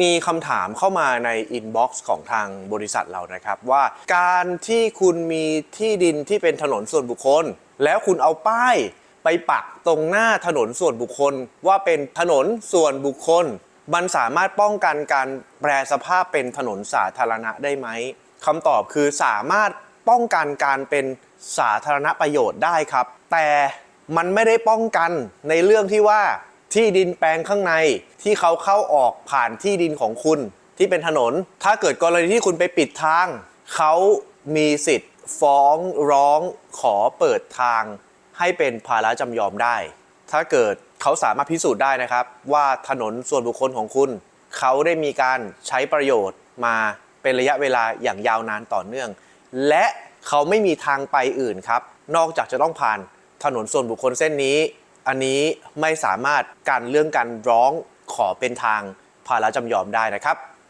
มีคำถามเข้ามาในอินบ็อกซ์ของทางบริษัทเรานะครับ ว่าการที่คุณมีที่ดินที่เป็นถนนส่วนบุคคล แล้วคุณเอาป้ายไปปักตรงหน้าถนนส่วนบุคคล ว่าเป็นถนนส่วนบุคคล มันสามารถป้องกันการแปรสภาพเป็นถนนสาธารณะได้ไหมคำตอบคือสามารถป้องกันการเป็นสาธารณประโยชน์ได้ครับ แต่มันไม่ได้ป้องกันในเรื่องที่ว่า ที่ดินแปลงข้างในที่เขาเข้าออกผ่านที่ดินของคุณที่เป็นถนน ถ้าเกิดกรณีที่คุณไปปิดทาง เขามีสิทธิ์ฟ้องร้องขอเปิดทาง ให้เป็นภาระจำยอมได้ ถ้าเกิดเขาสามารถพิสูจน์ได้นะครับ ว่าถนนส่วนบุคคลของคุณ เขาได้มีการใช้ประโยชน์มาเป็นระยะเวลาอย่างยาวนานต่อเนื่อง และเขาไม่มีทางไปอื่นครับ นอกจากจะต้องผ่านถนนส่วนบุคคลเส้นนี้ อันนี้ไม่สามารถการเรื่องการร้องขอเป็นทางภาระจำยอมได้นะครับ